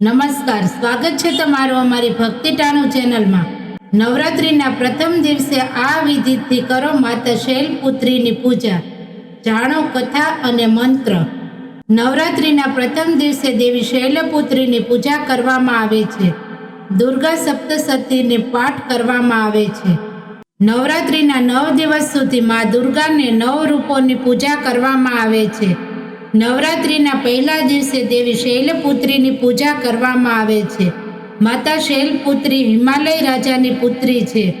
નમસ્કાર, સ્વાગત છે તમારું અમારી ભક્તિ ટાણુ ચેનલમાં. નવરાત્રિના પ્રથમ દિવસે આ વિધિથી કરો માતા શૈલપુત્રીની પૂજા. જાણો કથા અને મંત્ર. નવરાત્રિના પ્રથમ દિવસે દેવી શૈલપુત્રીની પૂજા કરવામાં આવે છે. દુર્ગા સપ્તસતીને પાઠ કરવામાં આવે છે. નવરાત્રિના નવ દિવસ સુધી મા દુર્ગાને નવ રૂપોની પૂજા કરવામાં આવે છે. નવરાત્રિના પહેલા દિવસે દેવી શૈલપુત્રીની પૂજા કરવામાં આવે છે. માતા શૈલપુત્રી હિમાલય રાજાની પુત્રી છે.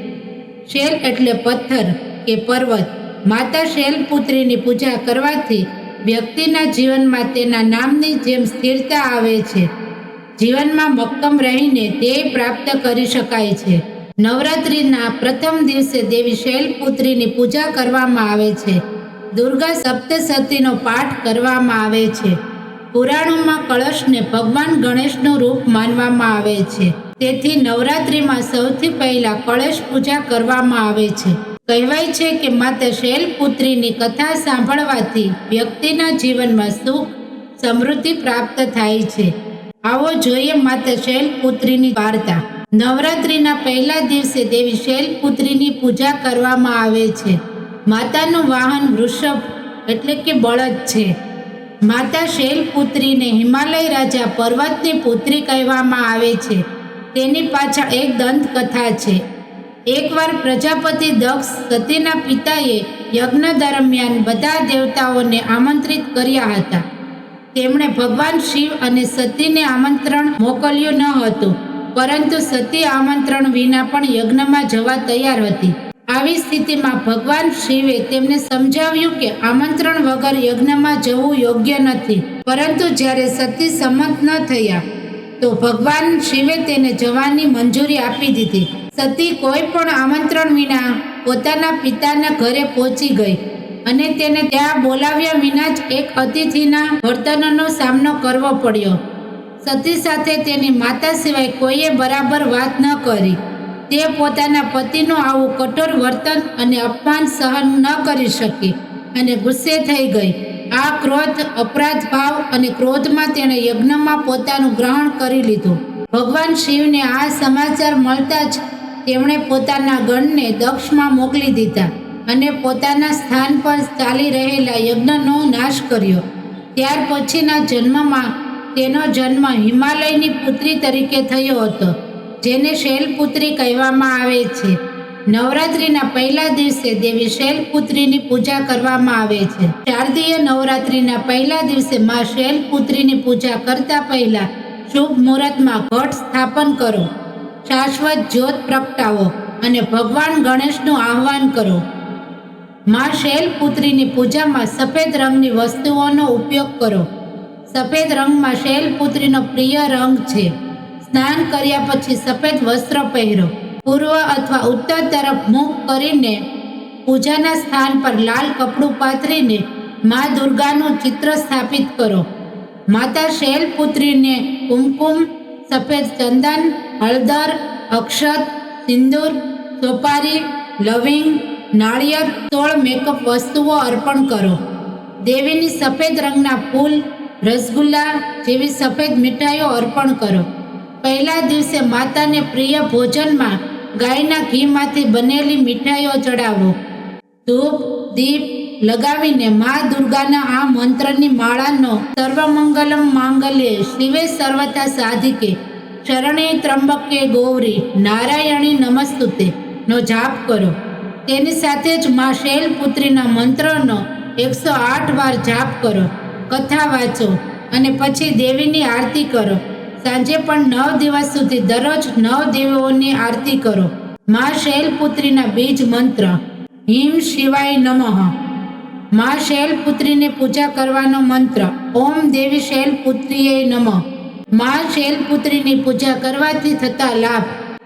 શૈલ એટલે પથ્થર કે પર્વત. માતા શૈલપુત્રીની પૂજા કરવાથી વ્યક્તિના જીવનમાં તેના નામની જેમ સ્થિરતા આવે છે. જીવનમાં મક્કમ રહીને ધ્યેય પ્રાપ્ત કરી શકાય છે. નવરાત્રિના પ્રથમ દિવસે દેવી શૈલપુત્રીની પૂજા કરવામાં આવે છે. દુર્ગા સપ્તસતીનો પાઠ કરવામાં આવે છે. પુરાણોમાં કળશને ભગવાન ગણેશનું રૂપ માનવામાં આવે છે. તેથી નવરાત્રિમાં સૌથી પહેલા કળશ પૂજા કરવામાં આવે છે. કહેવાય છે કે માતા શૈલપુત્રીની કથા સાંભળવાથી વ્યક્તિના જીવનમાં સુખ, સમૃદ્ધિ પ્રાપ્ત થાય છે. આવો જોઈએ માતા શૈલપુત્રીની વાર્તા. નવરાત્રિના પહેલા દિવસે દેવી શૈલપુત્રીની પૂજા કરવામાં આવે છે. માતાનું વાહન વૃષભ એટલે કે બળદ છે. માતા શૈલપુત્રીને હિમાલય રાજા પર્વતની પુત્રી કહેવામાં આવે છે. તેની પાછળ એક દંતકથા છે. એકવાર પ્રજાપતિ દક્ષ સતીના પિતાએ યજ્ઞ દરમિયાન બધા દેવતાઓને આમંત્રિત કર્યા હતા. તેમણે ભગવાન શિવ અને સતીને આમંત્રણ મોકલ્યું ન હતું, પરંતુ સતી આમંત્રણ વિના પણ યજ્ઞમાં જવા તૈયાર હતી. આવી સ્થિતિમાં ભગવાન શિવે તેમને સમજાવ્યું કે આમંત્રણ વગર યજ્ઞમાં જવું યોગ્ય નથી. પરંતુ જ્યારે સતી સંમત ન થયા, તો ભગવાન શિવે તેને જવાની મંજૂરી આપી દીધી. સતી કોઈ પણ આમંત્રણ વિના પોતાના પિતાના ઘરે પહોંચી ગઈ અને તેને ત્યાં બોલાવ્યા વિના જ એક અતિથિના વર્તનનો સામનો કરવો પડ્યો. સતી સાથે તેની માતા સિવાય કોઈએ બરાબર વાત ન કરી. તે પોતાના પતિનું આવું કઠોર વર્તન અને અપમાન સહન ન કરી શકી અને ગુસ્સે થઈ ગઈ. આ ક્રોધ, અપરાધ ભાવ અને ક્રોધમાં તેણે યજ્ઞમાં પોતાનું ગ્રહણ કરી લીધું. ભગવાન શિવને આ સમાચાર મળતા જ તેમણે પોતાના ગણને દક્ષમાં મોકલી દીધા અને પોતાના સ્થાન પર ચાલી રહેલા યજ્ઞનો નાશ કર્યો. ત્યાર પછીના જન્મમાં તેનો જન્મ હિમાલયની પુત્રી તરીકે થયો હતો. જેને શૈલપુત્રી કહેવામાં આવે છે. નવરાત્રિના પહેલા દિવસે દેવી શૈલપુત્રીની પૂજા કરવામાં આવે છે. શારદીય નવરાત્રિના પહેલા દિવસે માં શૈલપુત્રીની પૂજા કરતા પહેલા શુભ મુહૂર્તમાં ઘટ સ્થાપન કરો. શાશ્વત જ્યોત પ્રગટાવો અને ભગવાન ગણેશનું આહ્વાન કરો. માં શૈલપુત્રીની પૂજામાં સફેદ રંગની વસ્તુઓનો ઉપયોગ કરો. સફેદ રંગમાં શૈલપુત્રીનો પ્રિય રંગ છે. સ્નાન કર્યા પછી સફેદ વસ્ત્ર પહેરો. પૂર્વ અથવા ઉત્તર તરફ મુખ કરીને પૂજાના સ્થાન પર લાલ કપડું પાથરીને મા દુર્ગાનું ચિત્ર સ્થાપિત કરો. માતા શૈલપુત્રીને કુમકુમ, સફેદ ચંદન, હળદર, અક્ષત, સિંદૂર, સોપારી, લવિંગ, નાળિયેર, તોળ મેકઅપ વસ્તુઓ અર્પણ કરો. દેવીની સફેદ રંગના ફૂલ, રસગુલ્લા જેવી સફેદ મીઠાઈઓ અર્પણ કરો. પહેલા દિવસે માતાને પ્રિય ભોજનમાં ગાયના ઘીમાંથી બનેલી મીઠાઈઓ ચડાવો. ધૂપ, દીપ લગાવીને મા દુર્ગાના આ મંત્રની માળાનો સર્વમંગલમ માંગલ્ય શિવે સર્વતા સાધિકે. શરણે ત્રંબકે ગૌરી, નારાયણી નમસ્તુતે. નો જાપ કરો. તેની સાથે જ મા શૈલપુત્રીના મંત્રનો એકસો આઠ વાર જાપ કરો. કથા વાંચો અને પછી દેવીની આરતી કરો. સાંજે પણ નવ દિવસ સુધી દરરોજ નવ દેવીઓની આરતી કરો. મા શૈલપુત્રીના બીજ મંત્ર. હિમ શિવાય નમઃ. મા શૈલપુત્રીની પૂજા કરવાનો મંત્ર. ઓમ દેવી શૈલપુત્રીએ નમઃ. મા શૈલપુત્રીની પૂજા કરવાથી થતા લાભ.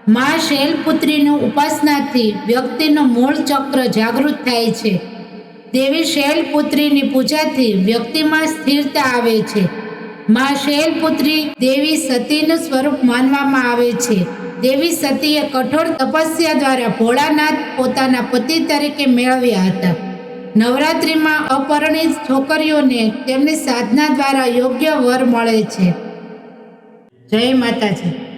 મા શૈલપુત્રીનું ઉપાસનાથી વ્યક્તિનું મૂળ ચક્ર જાગૃત થાય છે. દેવી શૈલપુત્રીની પૂજાથી વ્યક્તિમાં સ્થિરતા આવે છે. મા શૈલપુત્રી દેવી સતીનું સ્વરૂપ માનવામાં આવે છે. દેવી સતીએ કઠોર તપસ્યા દ્વારા ભોળાનાથ પોતાના પતિ તરીકે મેળવ્યા હતા. નવરાત્રિમાં અપરિણિત છોકરીઓને તેમની સાધના દ્વારા યોગ્ય વર મળે છે. જય માતાજી.